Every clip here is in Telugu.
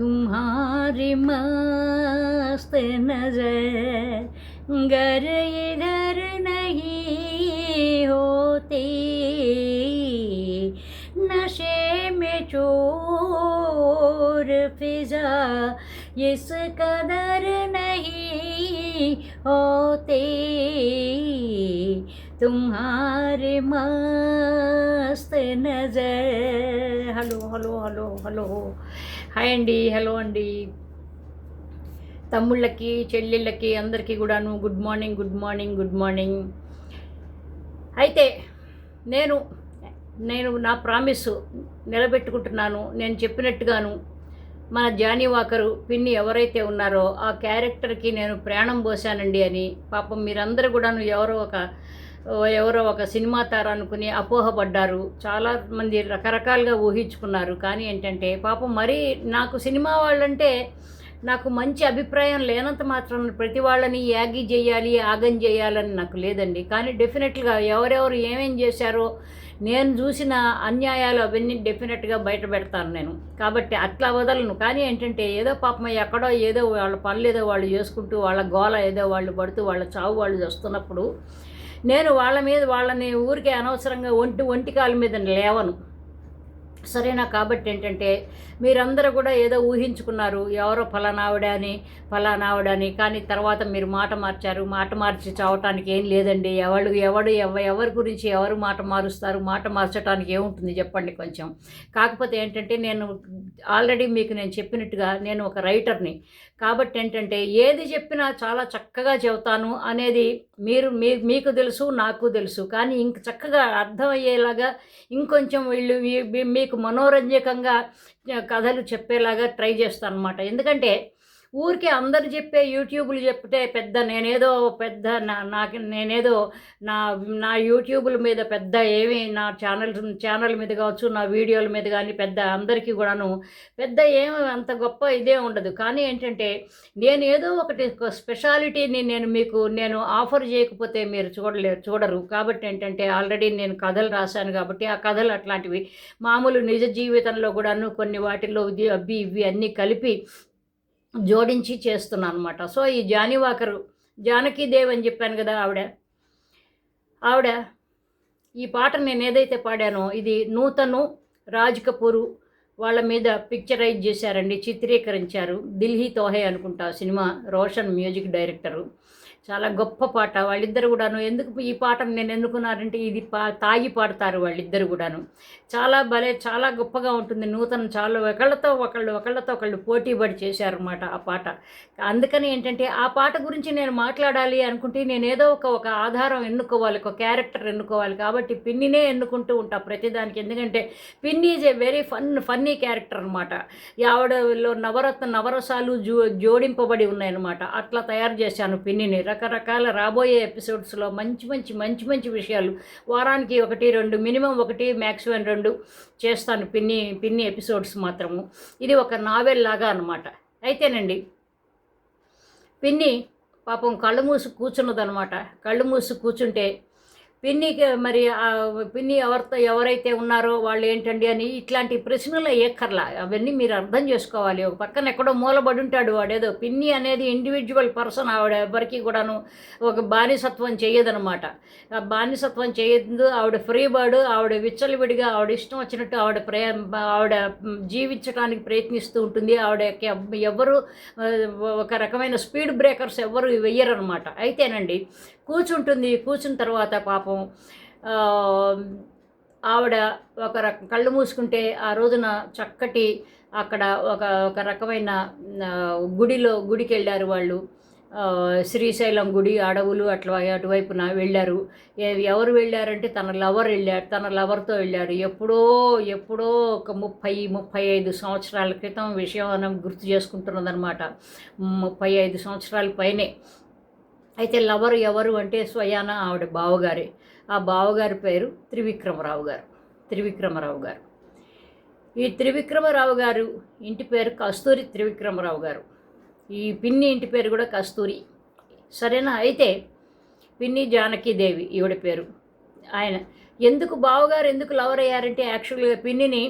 तुम्हारी मस्त नज़र गर इधर नहीं होती। नशे में चोर फिजा इस कदर नहीं होती। तुम्हारे मस्त నజర్ hello hello hello hello hi అండి హలో అండి తమ్ముళ్ళకి చెల్లెళ్ళకి అందరికీ కూడాను good morning good morning good morning అయితే నేను నేను నా ప్రామిస్ నిలబెట్టుకుంటున్నాను నేను చెప్పినట్టుగాను మన జానీ వాకరు పిన్ని ఎవరైతే ఉన్నారో ఆ క్యారెక్టర్కి నేను ప్రాణం పోసానండి అని పాపం మీరందరూ కూడాను ఎవరో ఒక ఎవరో ఒక సినిమా తార అనుకుని అపోహపడ్డారు. చాలా మంది రకరకాలుగా ఊహించుకున్నారు. కానీ ఏంటంటే పాపం మరీ నాకు సినిమా వాళ్ళంటే నాకు మంచి అభిప్రాయం లేనంత మాత్రం ప్రతి వాళ్ళని యాగి చేయాలి ఆగం చేయాలని నాకు లేదండి. కానీ డెఫినెట్గా ఎవరెవరు ఏమేం చేశారో నేను చూసిన అన్యాయాలు అవన్నీ డెఫినెట్గా బయట పెడతాను నేను. కాబట్టి అట్లా వదలను. కానీ ఏంటంటే ఏదో పాపం ఎక్కడో ఏదో వాళ్ళ పనులు ఏదో వాళ్ళు చేసుకుంటూ వాళ్ళ గోల ఏదో వాళ్ళు పడుతూ వాళ్ళ చావు వాళ్ళు చేస్తున్నప్పుడు నేను వాళ్ళ మీద వాళ్ళని ఊరికే అనవసరంగా ఒంటి ఒంటి కాలు మీద లేవను. సరేనా కాబట్టి ఏంటంటే మీరందరూ కూడా ఏదో ఊహించుకున్నారు ఎవరో ఫలానావిడని అని కానీ తర్వాత మీరు మాట మార్చారు. మాట మార్చి చావటానికి ఏం లేదండి. ఎవడు ఎవడు ఎవ ఎవరి గురించి ఎవరు మాట మారుస్తారు మాట మార్చడానికి ఏముంటుంది చెప్పండి కొంచెం. కాకపోతే ఏంటంటే నేను ఆల్రెడీ మీకు నేను చెప్పినట్టుగా నేను ఒక రైటర్ని కాబట్టి ఏంటంటే ఏది చెప్పినా చాలా చక్కగా చెబుతాను అనేది మీరు మీ మీకు తెలుసు నాకు తెలుసు. కానీ ఇంక చక్కగా అర్థమయ్యేలాగా ఇంకొంచెం వీళ్ళు మీ- మీకు మనోరంజకంగా కథలు చెప్పేలాగా ట్రై చేస్తాను అనమాట ఎందుకంటే ఊరికే అందరు చెప్పే యూట్యూబ్లు చెప్తే పెద్ద నేనేదో పెద్ద నా నాకు నేనేదో నా నా యూట్యూబ్ల మీద పెద్ద ఏమి నా ఛానల్ ఛానల్ మీద కావచ్చు నా వీడియోల మీద కానీ పెద్ద అందరికీ కూడాను పెద్ద ఏమి అంత గొప్ప ఇదే ఉండదు. కానీ ఏంటంటే నేను ఏదో ఒకటి స్పెషాలిటీని నేను మీకు నేను ఆఫర్ చేయకపోతే మీరు చూడలేరు చూడరు. కాబట్టి ఏంటంటే ఆల్రెడీ నేను కథలు రాశాను కాబట్టి ఆ కథలు అట్లాంటివి మామూలు నిజ జీవితంలో కూడాను కొన్ని వాటిల్లో ఇది అవి ఇవి అన్నీ కలిపి జోడించి చేస్తున్నాను అనమాట సో ఈ జానివాకరు జానకీదేవ్ అని చెప్పాను కదా ఆవిడ. ఆవిడ ఈ పాట నేను ఏదైతే పాడానో ఇది నూతను రాజ్ కపూరు వాళ్ళ మీద పిక్చరైజ్ చేశారండి చిత్రీకరించారు. దిల్హీ తోహే అనుకుంటా సినిమా రోషన్ మ్యూజిక్ డైరెక్టరు. చాలా గొప్ప పాట. వాళ్ళిద్దరు కూడాను ఎందుకు ఈ పాటను నేను ఎందుకున్నారంటే ఇది పా తాగి పాడతారు వాళ్ళిద్దరు కూడాను. చాలా భలే చాలా గొప్పగా ఉంటుంది. నూతన చాలా ఒకళ్ళతో ఒకళ్ళు ఒకళ్ళతో ఒకళ్ళు పోటీపడి చేశారన్నమాట ఆ పాట. అందుకని ఏంటంటే ఆ పాట గురించి నేను మాట్లాడాలి అనుకుంటే నేను ఏదో ఒక ఒక ఆధారం ఎన్నుకోవాలి ఒక క్యారెక్టర్ ఎన్నుకోవాలి కాబట్టి పిన్నినే ఎన్నుకుంటూ ఉంటా ప్రతిదానికి. ఎందుకంటే పిన్ని is a very fun funny character అనమాట ఆవిడలో నవరత్న నవరసాలు జో జోడింపబడి ఉన్నాయన్నమాట. అట్లా తయారు చేశాను పిన్నిని. రకరకాల రాబోయే ఎపిసోడ్స్లో మంచి మంచి మంచి మంచి విషయాలు వారానికి ఒకటి రెండు మినిమం ఒకటి మ్యాక్సిమం రెండు చేస్తాను పిన్ని పిన్ని ఎపిసోడ్స్ మాత్రము. ఇది ఒక నావెల్ లాగా అనమాట అయితేనండి పిన్ని పాపం కళ్ళు మూసి కూర్చున్నదనమాట కళ్ళు మూసి కూర్చుంటే పిన్నికి మరి పిన్ని ఎవరితో ఎవరైతే ఉన్నారో వాళ్ళు ఏంటండి అని ఇట్లాంటి ప్రశ్నలు ఎక్కర్లా అవన్నీ మీరు అర్థం చేసుకోవాలి. ఒక పక్కన ఎక్కడో మూలబడి ఉంటాడు వాడేదో పిన్ని అనేది ఇండివిజువల్ పర్సన్ ఆవిడ ఎవరికి కూడాను ఒక బానిసత్వం చేయదనమాట ఆ బానిసత్వం చేయదు. ఆవిడ ఫ్రీ బర్డ్ ఆవిడ విచ్చలవిడిగా ఆవిడ ఇష్టం వచ్చినట్టు ఆవిడ ప్రే ఆవిడ జీవించడానికి ప్రయత్నిస్తూ ఉంటుంది. ఆవిడ ఎవ్వరు ఒక రకమైన స్పీడ్ బ్రేకర్స్ ఎవరు వెయ్యరనమాట అయితేనండి కూర్చుంటుంది. కూర్చున్న తర్వాత పాపం ఆవిడ ఒక రక కళ్ళు మూసుకుంటే ఆ రోజున చక్కటి అక్కడ ఒక ఒక రకమైన గుడిలో గుడికి వెళ్ళారు వాళ్ళు శ్రీశైలం గుడి అడవులు అట్లా అటువైపున వెళ్ళారు. ఎవరు వెళ్ళారంటే తన లవర్ వెళ్ళారు. తన లవర్తో వెళ్ళారు. ఎప్పుడో ఎప్పుడో ఒక ముప్పై ముప్పై ఐదు సంవత్సరాల క్రితం విషయం మనం గుర్తు చేసుకుంటున్నదనమాట ముప్పై ఐదు సంవత్సరాల పైనే. అయితే లవర్ ఎవరు అంటే స్వయాన ఆవిడ బావగారే. ఆ బావగారి పేరు త్రివిక్రమరావు గారు. త్రివిక్రమరావు గారు. ఈ త్రివిక్రమరావు గారు ఇంటి పేరు కస్తూరి త్రివిక్రమరావు గారు. ఈ పిన్ని ఇంటి పేరు కూడా కస్తూరి. సరేనా? అయితే పిన్ని జానకీదేవి ఈవిడ పేరు. ఆయన ఎందుకు బావగారు ఎందుకు లవర్ అయ్యారంటే యాక్చువల్గా పిన్నిని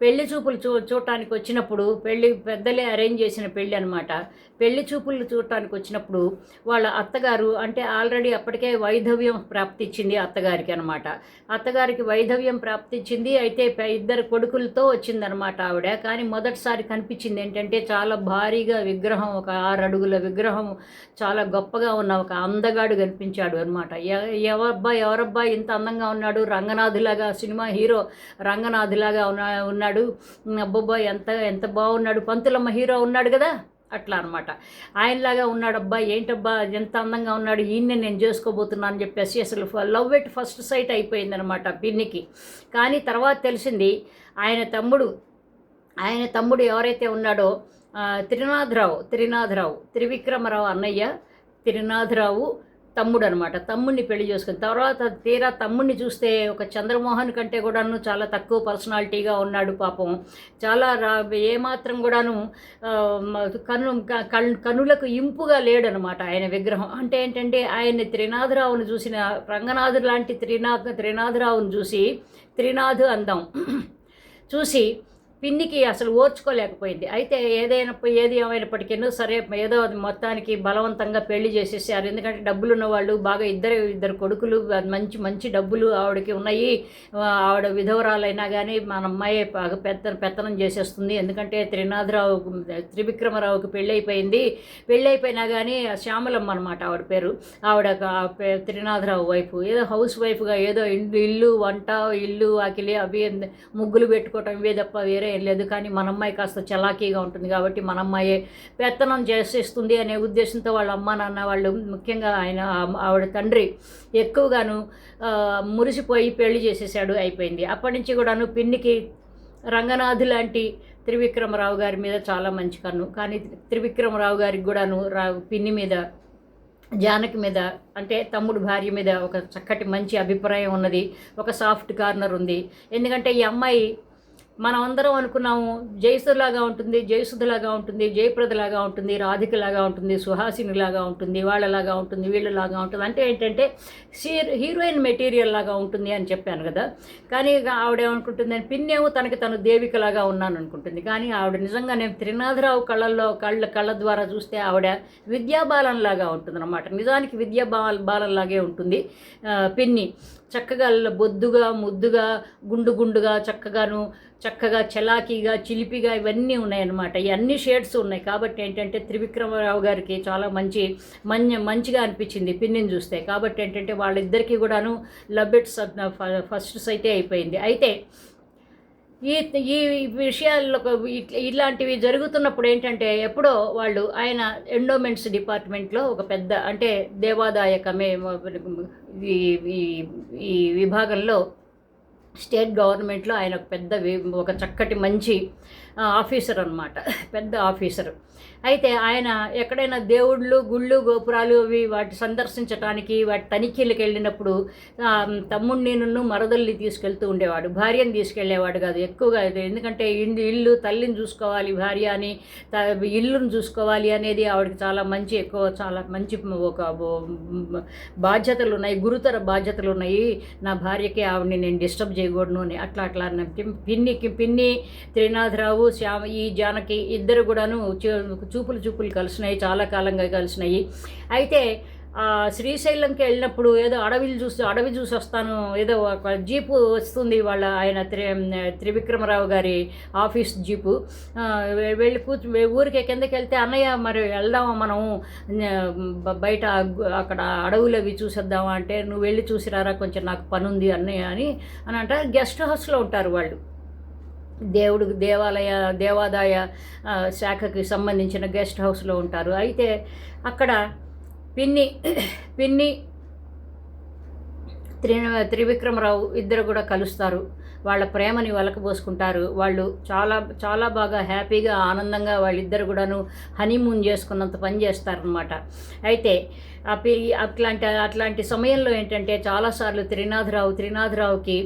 పెళ్ళి చూపులు చూ చూడటానికి వచ్చినప్పుడు పెళ్ళి పెద్దలే అరేంజ్ చేసిన పెళ్ళి అనమాట పెళ్ళి చూపులు చూడటానికి వచ్చినప్పుడు వాళ్ళ అత్తగారు అంటే ఆల్రెడీ అప్పటికే వైధవ్యం ప్రాప్తిచ్చింది అత్తగారికి అనమాట అత్తగారికి వైధవ్యం ప్రాప్తిచ్చింది అయితే ఇద్దరు కొడుకులతో వచ్చిందనమాట ఆవిడ. కానీ మొదటిసారి కనిపించింది ఏంటంటే చాలా భారీగా విగ్రహం ఒక ఆరు అడుగుల విగ్రహం చాలా గొప్పగా ఉన్న ఒక అందగాడు కనిపించాడు అనమాట ఎవరబ్బా ఎవరబ్బా ఇంత అందంగా ఉన్నాడు? రంగనాథులాగా సినిమా హీరో రంగనాథులాగా ఉన్నా ఉన్నాడు. అబ్బబ్బా ఎంత ఎంత బాగున్నాడు. పంతులమ్మ హీరో ఉన్నాడు కదా. అట్లా అనమాట ఆయనలాగా ఉన్నాడబ్బా ఏంటబ్బా ఎంత అందంగా ఉన్నాడు. ఈయన్నే నేను చేసుకోబోతున్నాను అని చెప్పేసి అసలు లవ్ ఎట్ ఫస్ట్ సైట్ అయిపోయిందనమాట పిన్నికి. కానీ తర్వాత తెలిసింది ఆయన తమ్ముడు ఆయన తమ్ముడు ఎవరైతే ఉన్నాడో త్రినాథరావు త్రినాథరావు త్రివిక్రమరావు అన్నయ్య త్రినాథరావు తమ్ముడు అనమాట తమ్ముడిని పెళ్ళి చేసుకుని తర్వాత తీరా తమ్ముడిని చూస్తే ఒక చంద్రమోహన్ కంటే కూడాను చాలా తక్కువ పర్సనాలిటీగా ఉన్నాడు పాపం. చాలా రా ఏమాత్రం కూడాను కను క- కన్- కనులకు ఇంపుగా లేడనమాట ఆయన విగ్రహం. అంటే ఏంటంటే ఆయన్ని త్రినాథరావుని చూసిన రంగనాథుడు లాంటి త్రినా త్రినాథరావుని చూసి త్రినాథు అందాం. చూసి పిన్నికి అసలు ఓర్చుకోలేకపోయింది. అయితే ఏదైనా ఏది ఏమైనప్పటికీ సరే ఏదో మొత్తానికి బలవంతంగా పెళ్ళి చేసేసారు. ఎందుకంటే డబ్బులు ఉన్నవాళ్ళు బాగా ఇద్దరు ఇద్దరు కొడుకులు మంచి మంచి డబ్బులు ఆవిడకి ఉన్నాయి. ఆవిడ విధవరాలైనా కానీ మన అమ్మాయి బాగా పెద్ద పెత్తనం చేసేస్తుంది. ఎందుకంటే త్రినాథరావు త్రివిక్రమరావుకి పెళ్ళి అయిపోయింది పెళ్ళి అయిపోయినా కానీ శ్యామలమ్మ అనమాట ఆవిడ పేరు. ఆవిడ ఒక త్రినాథరావు వైఫ్ ఏదో హౌస్ వైఫ్గా ఏదో ఇల్లు ఇల్లు వంట ఇల్లు ఆకిలి అవి ముగ్గులు పెట్టుకోవటం ఇవే తప్ప వేరే ఏం లేదు కానీ మన అమ్మాయి కాస్త చలాకీగా ఉంటుంది కాబట్టి మన అమ్మాయి పెత్తనం చేసేస్తుంది అనే ఉద్దేశంతో వాళ్ళ అమ్మ నాన్న వాళ్ళు ముఖ్యంగా ఆయన ఆవిడ తండ్రి ఎక్కువగాను మురిసిపోయి పెళ్ళి చేసేసాడు అయిపోయింది. అప్పటి నుంచి కూడాను పిన్నికి రంగనాథ్ లాంటి త్రివిక్రమరావు గారి మీద చాలా మంచి కన్ను. కానీ త్రివిక్రమరావు గారికి కూడాను రా పిన్ని మీద జానకి మీద అంటే తమ్ముడు భార్య మీద ఒక చక్కటి మంచి అభిప్రాయం ఉన్నది. ఒక సాఫ్ట్ కార్నర్ ఉంది. ఎందుకంటే ఈ అమ్మాయి మనం అందరం అనుకున్నాము జయసులాగా ఉంటుంది జయసుధలాగా ఉంటుంది జయప్రదలాగా ఉంటుంది రాధికలాగా ఉంటుంది సుహాసినిలాగా ఉంటుంది వాళ్ళలాగా ఉంటుంది వీళ్ళలాగా ఉంటుంది. అంటే ఏంటంటే హీర్ హీరోయిన్ మెటీరియల్ లాగా ఉంటుంది అని చెప్పాను కదా. కానీ ఇక ఆవిడ ఏమనుకుంటుంది అని పిన్నేమో తనకి తను దేవికలాగా ఉన్నాను అనుకుంటుంది. కానీ ఆవిడ నిజంగా నేను త్రినాథరావు కళ్ళల్లో కళ్ళ కళ్ళ ద్వారా చూస్తే ఆవిడ విద్యాబాలంలాగా ఉంటుంది అనమాట నిజానికి విద్యా బాల బాలంలాగే ఉంటుంది పిన్ని చక్కగా బొద్దుగా ముద్దుగా గుండు గుండుగా చక్కగాను చక్కగా చలాకీగా చిలిపిగా ఇవన్నీ ఉన్నాయన్నమాట. ఈ అన్ని షేడ్స్ ఉన్నాయి. కాబట్టి ఏంటంటే త్రివిక్రమరావు గారికి చాలా మంచి మంచి మంచిగా అనిపించింది పిన్నిని చూస్తే. కాబట్టి ఏంటంటే వాళ్ళిద్దరికీ కూడాను లవ్ ఫస్ట్ సైతే అయిపోయింది. అయితే ఈ ఈ విషయాల్లో ఇట్ల- ఇలాంటివి జరుగుతున్నప్పుడు ఏంటంటే ఎప్పుడో వాళ్ళు ఆయన ఎండోమెంట్స్ డిపార్ట్మెంట్లో ఒక పెద్ద అంటే దేవాదాయ కమే ఈ- ఈ విభాగంలో స్టేట్ గవర్నమెంట్లో ఆయన ఒక పెద్ద ఒక చక్కటి మంచి ఆఫీసర్ అనమాట పెద్ద ఆఫీసర్. అయితే ఆయన ఎక్కడైనా దేవుళ్ళు గుళ్ళు గోపురాలు అవి వాటి సందర్శించడానికి వాటి తనిఖీలకు వెళ్ళినప్పుడు తమ్ముడిని నన్ను మరదల్ని తీసుకెళ్తూ ఉండేవాడు. భార్యను తీసుకెళ్ళేవాడు కాదు ఎక్కువగా ఎందుకంటే ఇల్లు ఇల్లు తల్లిని చూసుకోవాలి భార్య అని త- ఇల్లును చూసుకోవాలి అనేది ఆవిడకి చాలా మంచి ఎక్కువ చాలా మంచి ఒక బాధ్యతలు ఉన్నాయి గురుతర బాధ్యతలు ఉన్నాయి. నా భార్యకి ఆవిడని నేను డిస్టర్బ్ చేయకూడను అని అట్లా అట్లా పిన్నికి పిన్ని త్రినాథరావు శ్యామ ఈ జానకి ఇద్దరు కూడాను చూపులు చూపులు కలిసినాయి చాలా కాలంగా కలిసినాయి. అయితే శ్రీశైలంకి వెళ్ళినప్పుడు ఏదో అడవిలు చూసి అడవి చూసి వస్తాను ఏదో ఒక జీపు వస్తుంది వాళ్ళ ఆయన త్రి త్రివిక్రమరావు గారి ఆఫీస్ జీపు. వెళ్ళి కూర్చు వె- ఊరికి కిందకి వెళ్తే అన్నయ్య మరి వెళ్దామా మనము? బయట అక్కడ అడవులు అవి చూసేద్దామా అంటే నువ్వు వెళ్ళి చూసిరారా కొంచెం నాకు పనుంది అన్నయ్య అని అని అంటారు గెస్ట్ హౌస్లో ఉంటారు వాళ్ళు. దేవుడు దేవాలయ దేవాదాయ శాఖకి సంబంధించిన గెస్ట్ హౌస్లో ఉంటారు. అయితే అక్కడ పిన్ని పిన్ని త్రి త్రివిక్రమరావు ఇద్దరు కూడా కలుస్తారు. వాళ్ళ ప్రేమని వలకబోసుకుంటారు. వాళ్ళు చాలా చాలా బాగా హ్యాపీగా ఆనందంగా వాళ్ళిద్దరు కూడాను హనీమూన్ చేసుకున్నంత పని చేస్తారనమాట అయితే అట్లాంటి అట్లాంటి సమయంలో ఏంటంటే చాలాసార్లు త్రినాథరావు త్రినాథరావుకి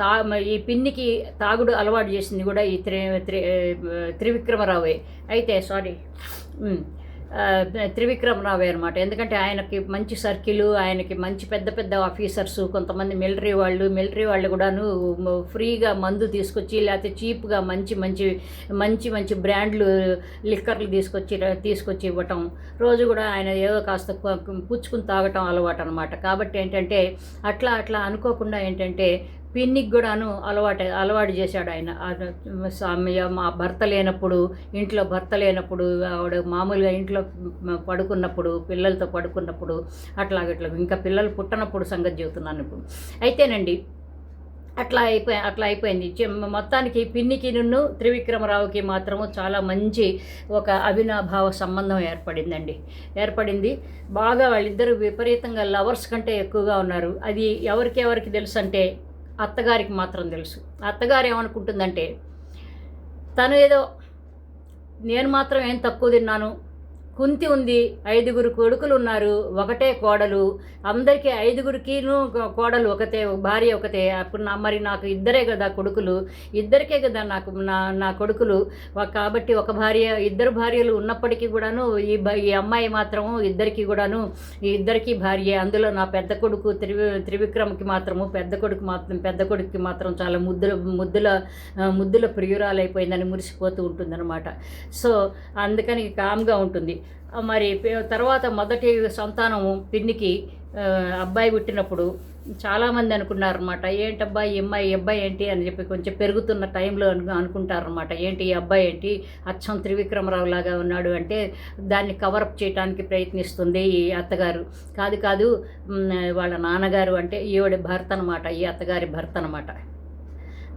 తా ఈ పిన్నికి తాగుడు అలవాటు చేసింది కూడా ఈ త్రి త్రి త్రివిక్రమరావే. అయితే సారీ త్రివిక్రమరావు అనమాట ఎందుకంటే ఆయనకి మంచి సర్కిల్ ఆయనకి మంచి పెద్ద పెద్ద ఆఫీసర్స్ కొంతమంది మిలిటరీ వాళ్ళు మిలిటరీ వాళ్ళు కూడాను ఫ్రీగా మందు తీసుకొచ్చి లేకపోతే చీప్గా మంచి మంచి మంచి మంచి బ్రాండ్లు లిక్కర్లు తీసుకొచ్చి తీసుకొచ్చి ఇవ్వటం. రోజు కూడా ఆయన ఏదో కాస్త పుచ్చుకుని తాగటం అలవాటు అనమాట కాబట్టి ఏంటంటే అట్లా అట్లా అనుకోకుండా ఏంటంటే పిన్నికి కూడాను అలవాటు అలవాటు చేశాడు ఆయన. స్వామి సామ్య మా భర్త లేనప్పుడు ఇంట్లో భర్త లేనప్పుడు ఆవిడ మామూలుగా ఇంట్లో పడుకున్నప్పుడు పిల్లలతో పడుకున్నప్పుడు అట్లాగట్లా. ఇంకా పిల్లలు పుట్టనప్పుడు సంగతి చెబుతున్నాను ఇప్పుడు. అయితేనండి అట్లా అయిపోయి అట్లా అయిపోయింది. మొత్తానికి పిన్నికి నిన్ను త్రివిక్రమరావుకి మాత్రము చాలా మంచి ఒక అవినాభావ సంబంధం ఏర్పడిందండి. ఏర్పడింది. బాగా వాళ్ళిద్దరూ విపరీతంగా లవర్స్ కంటే ఎక్కువగా ఉన్నారు. అది ఎవరికి ఎవరికి తెలుసు అంటే అత్తగారికి మాత్రం తెలుసు. అత్తగారు ఏమనుకుంటుందంటే తను ఏదో నేను మాత్రం ఏం తక్కువ తిన్నాను కుంతి ఉంది. ఐదుగురు కొడుకులు ఉన్నారు ఒకటే కోడలు. అందరికీ ఐదుగురికిను కోడలు ఒకతే భార్య ఒకతే. అప్పుడు నా మరి నాకు ఇద్దరే కదా కొడుకులు. ఇద్దరికే కదా నాకు నా నా కొడుకులు. కాబట్టి ఒక భార్య ఇద్దరు భార్యలు ఉన్నప్పటికీ కూడాను ఈ ఈ అమ్మాయి మాత్రము ఇద్దరికి కూడాను ఈ ఇద్దరికి భార్య. అందులో నా పెద్ద కొడుకు త్రివి త్రివిక్రమ్కి మాత్రము పెద్ద కొడుకు మాత్రం పెద్ద కొడుకుకి మాత్రం చాలా ముద్దుల ముద్దుల ముద్దుల ప్రియురాలైపోయిందని మురిసిపోతూ ఉంటుందన్నమాట. సో అందుకని కామ్గా ఉంటుంది. మరి తర్వాత మొదటి సంతానము పిన్నికి అబ్బాయి పుట్టినప్పుడు చాలామంది అనుకున్నారన్నమాట ఏంటబ్బా ఈ అమ్మాయి ఈ అబ్బాయి ఏంటి? అని చెప్పి కొంచెం పెరుగుతున్న టైంలో అను అనుకుంటారన్నమాట ఏంటి ఈ అబ్బాయి ఏంటి? అచ్చం త్రివిక్రమరావు లాగా ఉన్నాడు అంటే దాన్ని కవరప్ చేయడానికి ప్రయత్నిస్తుంది ఈ అత్తగారు. కాదు కాదు వాళ్ళ నాన్నగారు అంటే ఈవిడ భర్త అనమాట ఈ అత్తగారి భర్త అనమాట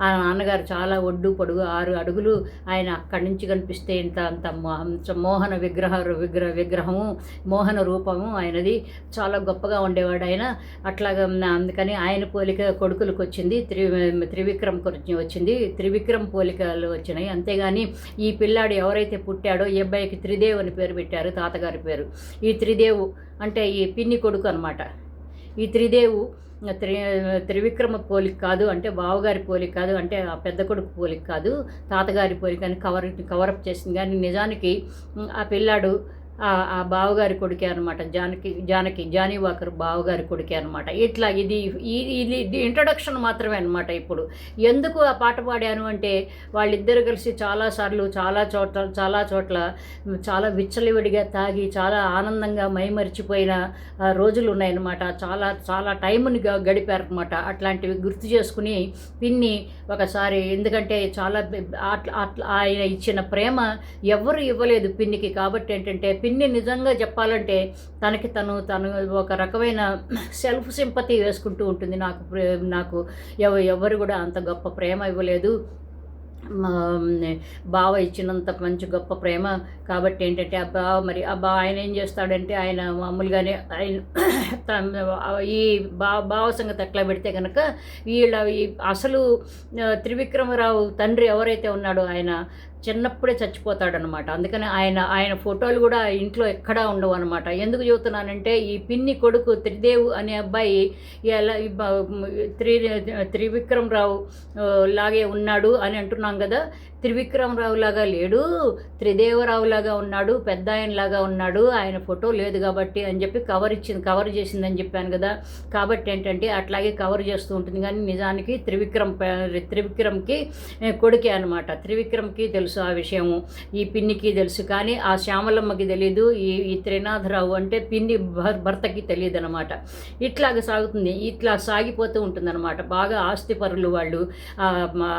ఆ నాన్నగారు చాలా ఒడ్డు పొడుగు ఆరు అడుగులు ఆయన అక్కడి నుంచి కనిపిస్తే ఇంత అంత మోహన విగ్రహ విగ్రహ విగ్రహము మోహన రూపము ఆయనది. చాలా గొప్పగా ఉండేవాడు ఆయన. అట్లాగా అందుకని ఆయన పోలిక కొడుకులకు వచ్చింది. త్రి త్రివిక్రమ్ వచ్చింది. త్రివిక్రమ్ పోలికలు వచ్చినాయి. అంతేగాని ఈ పిల్లాడు ఎవరైతే పుట్టాడో ఈ అబ్బాయికి త్రిదేవ్ అని పేరు పెట్టారు తాతగారి పేరు. ఈ త్రిదేవు అంటే ఈ పిన్ని కొడుకు అనమాట ఈ త్రిదేవు త్రి త్రివిక్రమ పోలిక కాదు అంటే బావగారి పోలిక కాదు అంటే ఆ పెద్ద కొడుకు పోలిక కాదు తాతగారి పోలిక అని కవర్ కవరప్ చేసింది. కానీ నిజానికి ఆ పిల్లాడు ఆ బావగారి కొడుకే అనమాట జానకి జానకి జానీ వాకర్ బావగారి కొడుకే అనమాట ఇట్లా ఇది ఇది ఇది ఇంట్రడక్షన్ మాత్రమే అనమాట ఇప్పుడు. ఎందుకు ఆ పాట పాడాను అంటే వాళ్ళిద్దరు కలిసి చాలాసార్లు చాలా చోట్ల చాలా చోట్ల చాలా విచ్చలవిడిగా తాగి చాలా ఆనందంగా మైమరిచిపోయిన రోజులు ఉన్నాయన్నమాట. చాలా చాలా టైంని గడిపారు గడిపారనమాట అట్లాంటివి గుర్తు చేసుకుని పిన్ని ఒకసారి. ఎందుకంటే చాలా అట్లా అట్లా ఆయన ఇచ్చిన ప్రేమ ఎవరు ఇవ్వలేదు పిన్నికి. కాబట్టి ఏంటంటే పిన్ని నిజంగా చెప్పాలంటే తనకి తను తను ఒక రకమైన సెల్ఫ్ సింపతి వేసుకుంటూ ఉంటుంది. నాకు నాకు ఎవ ఎవరు కూడా అంత గొప్ప ప్రేమ ఇవ్వలేదు. బావ ఇచ్చినంత మంచి గొప్ప ప్రేమ. కాబట్టి ఏంటంటే ఆ బావ మరి ఆ బా ఆయన ఏం చేస్తాడంటే ఆయన మామూలుగానే ఆయన ఈ బా బావ సంగతి ఎట్లా పెడితే కనుక వీళ్ళ ఈ అసలు త్రివిక్రమరావు తండ్రి ఎవరైతే ఉన్నాడో ఆయన చిన్నప్పుడే చచ్చిపోతాడనమాట అందుకని ఆయన ఆయన ఫోటోలు కూడా ఇంట్లో ఎక్కడా ఉండవు అనమాట ఎందుకు చెబుతున్నానంటే ఈ పిన్ని కొడుకు త్రిదేవ్ అనే అబ్బాయి ఎలా త్రి త్రివిక్రమరావు రావు లాగే ఉన్నాడు అని అంటున్నాం కదా. త్రివిక్రమరావు లాగా లేడు త్రిదేవరావు లాగా ఉన్నాడు పెద్ద ఆయనలాగా ఉన్నాడు ఆయన ఫోటో లేదు కాబట్టి అని చెప్పి కవర్ ఇచ్చింది కవర్ చేసిందని చెప్పాను కదా. కాబట్టి ఏంటంటే అట్లాగే కవర్ చేస్తూ ఉంటుంది కానీ నిజానికి త్రివిక్రమ్ త్రివిక్రమ్కి కొడుకే అనమాట త్రివిక్రమ్కి తెలుసు ఆ విషయము. ఈ పిన్నికి తెలుసు కానీ ఆ శ్యామలమ్మకి తెలియదు ఈ ఈ త్రినాథరావు అంటే పిన్ని భర్తకి తెలియదు అనమాట ఇట్లాగ సాగుతుంది. ఇట్లా సాగిపోతూ ఉంటుందన్నమాట. బాగా ఆస్తిపరులు వాళ్ళు. మా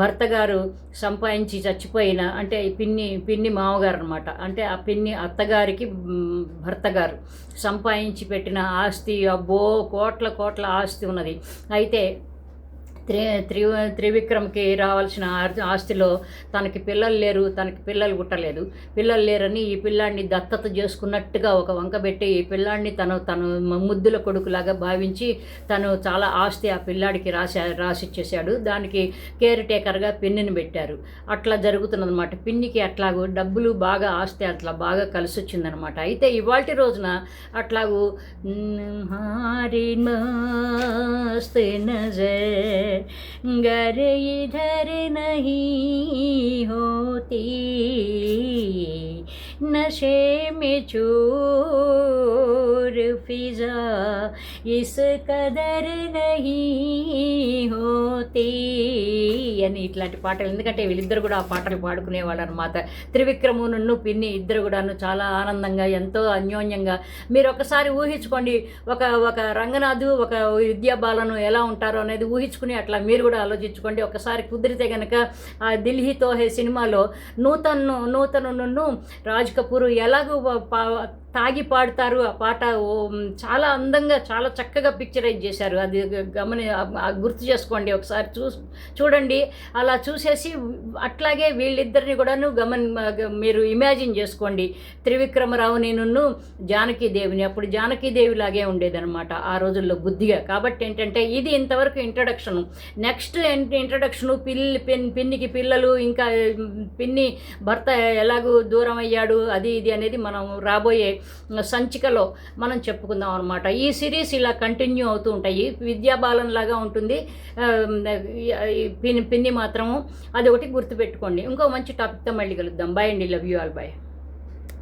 భర్త గారు సంపాదించి చచ్చిపోయిన అంటే పిన్ని పిన్ని మామగారు అనమాట అంటే ఆ పిన్ని అత్తగారికి భర్తగారు భర్త గారు. సంపాదించి పెట్టిన ఆస్తి అబ్బో కోట్ల కోట్ల ఆస్తి ఉన్నది. అయితే త్రి త్రి త్రివిక్రమ్కి రావాల్సిన ఆస్తిలో తనకి పిల్లలు లేరు తనకి పిల్లలు పుట్టలేదు. పిల్లలు లేరని ఈ పిల్లాడిని దత్తత చేసుకున్నట్టుగా ఒక వంక పెట్టి ఈ పిల్లాడిని తను తను ముద్దుల కొడుకులాగా భావించి తను చాలా ఆస్తి ఆ పిల్లాడికి రాసి రాసిచ్చేసాడు దానికి కేర్ టేకర్గా పిన్నిని పెట్టారు. అట్లా జరుగుతున్నదన్నమాట. పిన్నికి అట్లాగూ డబ్బులు బాగా ఆస్తి అట్లా బాగా కలిసి వచ్చిందనమాట అయితే ఇవాళ రోజున అట్లాగూ హారి మస్తే నజే गर इधर नहीं होती। नशे में चूर फिजा इस कदर नहीं होती అని ఇట్లాంటి పాటలు ఎందుకంటే వీళ్ళిద్దరు కూడా ఆ పాటలు పాడుకునేవాళ్ళు అనమాట త్రివిక్రము నన్ను పిన్ని ఇద్దరు కూడాను చాలా ఆనందంగా ఎంతో అన్యోన్యంగా మీరు ఒకసారి ఊహించుకోండి ఒక ఒక రంగనాథు ఒక విద్యాబాలను ఎలా ఉంటారో అనేది ఊహించుకుని అట్లా మీరు కూడా ఆలోచించుకోండి ఒకసారి కుదిరితే కనుక ఆ దిల్హీ తోహే సినిమాలో నూతన్ నూతను నన్ను రాజ్ కపూర్ ఎలాగూ పా- తాగి పాడతారు. ఆ పాట చాలా అందంగా చాలా చక్కగా పిక్చరైజ్ చేశారు. అది గమని గుర్తు చేసుకోండి ఒకసారి. చూ చూడండి. అలా చూసేసి అట్లాగే వీళ్ళిద్దరిని కూడాను గమని మీరు ఇమాజిన్ చేసుకోండి. త్రివిక్రమరావు నున్ను జానకీదేవిని. అప్పుడు జానకీదేవి లాగే ఉండేదన్నమాట ఆ రోజుల్లో బుద్ధిగా. కాబట్టి ఏంటంటే ఇది ఇంతవరకు ఇంట్రడక్షన్ నెక్స్ట్ ఇంట్రడక్షను పిల్లి పిన్ పిన్నికి పిల్లలు ఇంకా పిన్ని భర్త ఎలాగూ దూరం అయ్యాడు అది ఇది అనేది మనం రాబోయే సంచికలో మనం చెప్పుకుందాం అనమాట ఈ సిరీస్ ఇలా కంటిన్యూ అవుతూ ఉంటాయి. విద్యాబాలన్ లాగా ఉంటుంది. పిన్ని పిన్ని మాత్రము. అది ఒకటి గుర్తుపెట్టుకోండి. ఇంకో మంచి టాపిక్తో మళ్ళీ కలుద్దాం. బాయ్ అండి. Love you all bye